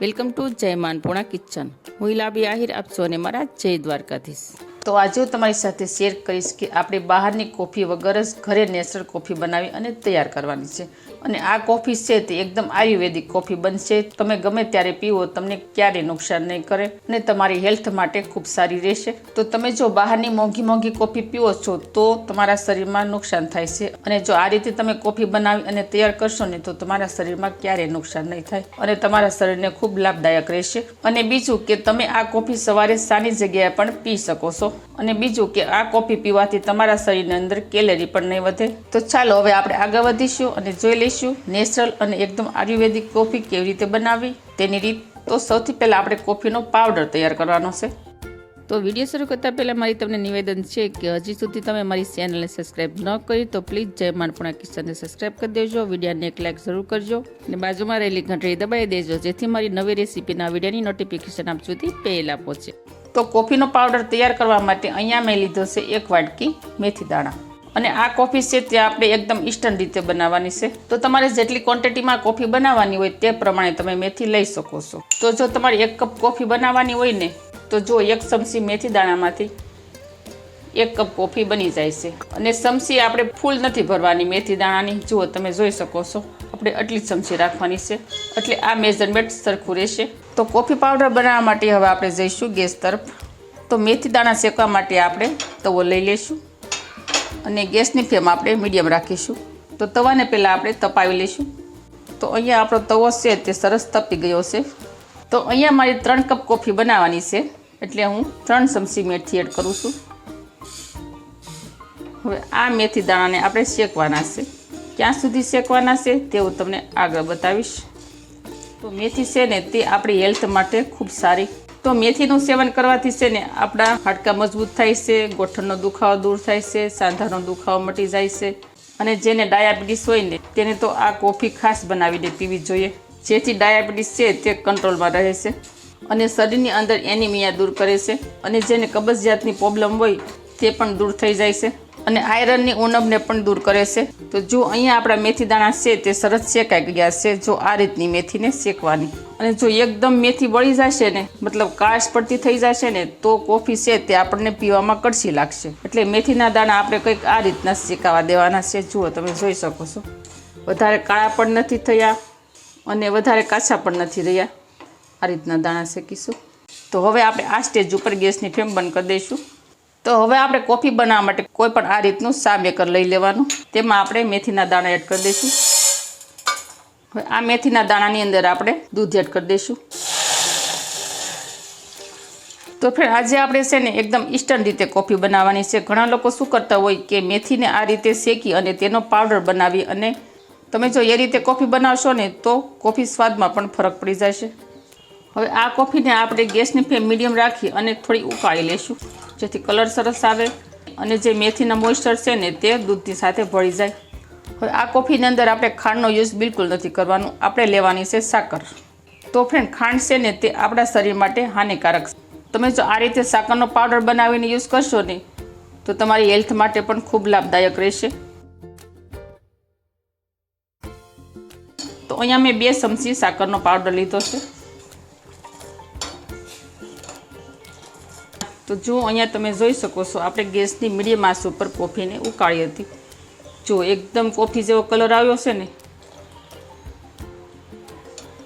Welcome to જય માનપુણા kitchen હું ઇલાબી આહિર આપ અને મારા જય દ્વારકાધીશ. તો આજે હું તમારી સાથે શેર કરીશ કે આપણે બહારની કોફી વગર જ ઘરે નેચરલ કોફી બનાવી અને તૈયાર કરવાની છે. અને આ કોફી છે તે એકદમ આયુર્વેદિક કોફી બનશે. તમે ગમે ત્યારે પીવો, તમને ક્યારે નુકસાન નહીં કરે અને તમારી હેલ્થ માટે ખૂબ સારી રહેશે. તો તમે જો બહારની મોંઘી મોંઘી કોફી પીવો છો, તો તમારા શરીરમાં નુકસાન થાય છે. અને જો આ રીતે તમે કોફી બનાવી અને તૈયાર કરશો ને, તો તમારા શરીરમાં ક્યારેય નુકસાન નહીં થાય અને તમારા શરીરને ખૂબ લાભદાયક રહેશે. અને બીજું કે તમે આ કોફી સવારે સાની જગ્યાએ પણ પી શકો છો. અને બીજું કે આ કોફી પીવાથી તમારા શરીરની અંદર કેલેરી પણ નહીં વધે. તો ચાલો હવે આપણે આગળ વધીશું અને જોઈ લઈશું નેચરલ અને એકદમ આયુર્વેદિક કોફી કેવી રીતે બનાવવી. તેની રીત. તો સૌથી પહેલાં આપણે કોફીનો પાવડર તૈયાર કરવાનો છે. તો વીડિયો શરૂ કરતાં પહેલાં મારી તમને નિવેદન છે કે હજી સુધી તમે મારી ચેનલને સબસ્ક્રાઇબ ન કરી તો પ્લીઝ જય માનપુણા કિશનને સબસ્ક્રાઇબ કરી દેજો. વિડીયોને એક લાઇક જરૂર કરજો. અને બાજુમાં રહેલી ઘંટડી દબાવી દેજો, જેથી મારી નવી રેસીપીના વિડીયોની નોટિફિકેશન આપ સુધી પહેલાં પહોંચે. તો કોફીનો પાવડર તૈયાર કરવા માટે અહીંયા મેં લીધો છે એક વાટકી મેથી દાણા. અને આ કોફી છે તે આપણે એકદમ ઇન્સ્ટન્ટ રીતે બનાવવાની છે. તો તમારે જેટલી ક્વોન્ટિટીમાં કોફી બનાવવાની હોય તે પ્રમાણે તમે મેથી લઈ શકો છો. તો જો તમારે એક કપ કોફી બનાવવાની હોય ને, તો જો એક ચમચી મેથી દાણામાંથી એક કપ કોફી બની જાય છે. અને ચમચી આપણે ફૂલ નથી ભરવાની મેથી દાણાની. જુઓ તમે જોઈ શકો છો. આપણે આટલી ચમચી રાખવાની છે. એટલે આ મેઝરમેન્ટ સરખું રહેશે. તો કોફી પાવડર બનાવવા માટે હવે આપણે જઈશું ગેસ તરફ. તો મેથી દાણા શેકવા માટે આપણે તવો લઈ લઈશું અને ગેસની ફ્લેમ આપણે મીડિયમ રાખીશું. તો તવાને પહેલાં આપણે તપાવી લઈશું. તો અહીંયા આપણો તવો છે તે સરસ તપી ગયો છે. તો અહીંયા મારી ત્રણ કપ કોફી બનાવવાની છે. એટલે હું ત્રણ ચમચી મેથી એડ કરું છું. હવે આ મેથી દાણાને આપણે શેકવાના છે. ક્યાં સુધી શેકવાના છે તે હું તમને આગળ બતાવીશ. તો મેથી છે ને તે આપણી હેલ્થ માટે ખૂબ સારી. તો મેથીનું સેવન કરવાથી છે ને આપણા હાડકા મજબૂત થાય છે, ગોઠણનો દુખાવો દૂર થાય છે, સાંધાનો દુખાવો મટી જાય છે અને જેને ડાયાબિટીસ હોય ને તેને તો આ કોફી ખાસ બનાવીને પીવી જોઈએ. જેથી ડાયાબિટીસ છે તે કંટ્રોલમાં રહે છે અને શરીરની અંદર એનિમિયા દૂર કરે છે અને જેને કબજિયાતની પ્રોબ્લેમ હોય તે પણ દૂર થઈ જાય છે. અને આયરનની ઉણપને પણ દૂર કરે છે. તો જો અહીંયા આપણા મેથી દાણા છે, તે સરસ શેકાઈ ગયા છે, જો આ રીતની મેથીને શેકવાની. અને જો એકદમ મેથી બળી જશે ને, મતલબ કાશ પડતી થઈ જશે ને, તો કોફી છે તે આપણને પીવામાં કડસી લાગશે. એટલે મેથીના દાણા આપણે કંઈક આ રીતના શેકાવા દેવાના છે. જુઓ તમે જોઈ શકો છો. વધારે કાળા પણ નથી થયા અને વધારે કાચા પણ નથી રહ્યા. આ રીતના દાણા શેકીશું. તો હવે આપણે આ સ્ટેજ ઉપર ગેસની ફ્લેમ બંધ કરી દઈશું. તો હવે આપણે કોફી બનાવવા માટે કોઈ પણ આ રીતનું સા બેકર લઈ લેવાનું. તેમાં આપણે મેથીના દાણા એડ કરી દઈશું. હવે આ મેથીના દાણાની અંદર આપણે દૂધ એડ કરી દઈશું. તો ફ્રેન્ડ આજે આપણે છે ને એકદમ ઇન્સ્ટન્ટ રીતે કોફી બનાવવાની છે. ઘણા લોકો શું કરતા હોય કે મેથીને આ રીતે શેકી અને તેનો પાવડર બનાવી અને તમે જો એ રીતે કોફી બનાવશો ને તો કોફી સ્વાદમાં પણ ફરક પડી જશે. હવે આ કોફીને આપણે ગેસની ફ્લેમ મીડિયમ રાખી અને થોડી ઉકાળી લઈશું. જેથી કલર સરસ આવે અને જે મેથીના મોઇસ્ચર છે ને તે દૂધની સાથે ભળી જાય. હવે આ કોફીની અંદર આપણે ખાંડનો યુઝ બિલકુલ નથી કરવાનું. આપણે લેવાની છે સાકર. તો ફ્રેન્ડ ખાંડ છે ને તે આપણા શરીર માટે હાનિકારક છે. તમે જો આ રીતે સાકરનો પાવડર બનાવીને યુઝ કરશો ને, તો તમારી હેલ્થ માટે પણ ખૂબ લાભદાયક રહેશે. તો અહીંયા મેં બે ચમચી સાકરનો પાવડર લીધો છે. તો જો અહીંયા તમે જોઈ શકો છો, આપણે ગેસની મીડિયમ આંચ ઉપર કોફીને ઉકાળી હતી. જો એકદમ કોફી જેવો કલર આવ્યો છે ને,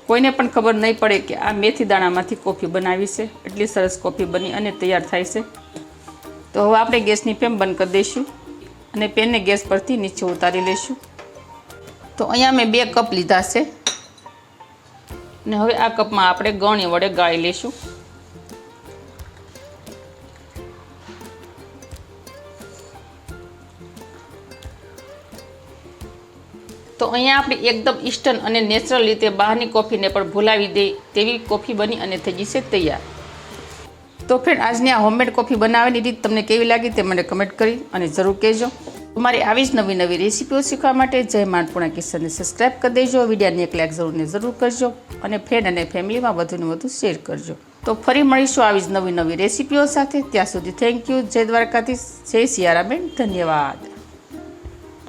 કોઈને પણ ખબર નહીં પડે કે આ મેથી દાણામાંથી કોફી બનાવી છે. એટલી સરસ કોફી બની અને તૈયાર થાય છે. તો હવે આપણે ગેસની ફેમ બંધ કરી દઈશું અને પેનને ગેસ પરથી નીચે ઉતારી લઈશું. તો અહીંયા મેં બે કપ લીધા છે. અને હવે આ કપમાં આપણે ગણી વડે ગાળી લઈશું. તો અહીંયા આપણે એકદમ ઇસ્ટર્ન અને નેચરલ રીતે બહારની કોફીને પણ ભૂલાવી દે તેવી કોફી બની અને થઈ જશે તૈયાર. તો ફ્રેન્ડ આજની આ હોમમેડ કોફી બનાવવાની રીત તમને કેવી લાગી તે મને કમેન્ટ કરી અને જરૂર કહેજો. તમારી આવી જ નવી નવી રેસીપીઓ શીખવા માટે જય માનપુણા કિસ્સાને સબસ્ક્રાઈબ કરી દેજો. વિડીયાને એક લાઈક જરૂરને જરૂર કરજો અને ફ્રેન્ડ અને ફેમિલીમાં વધુને વધુ શેર કરજો. તો ફરી મળીશું આવી જ નવી નવી રેસીપીઓ સાથે. ત્યાં સુધી થેન્ક યુ જય દ્વારકાથી જય સિયારાબેન. ધન્યવાદ.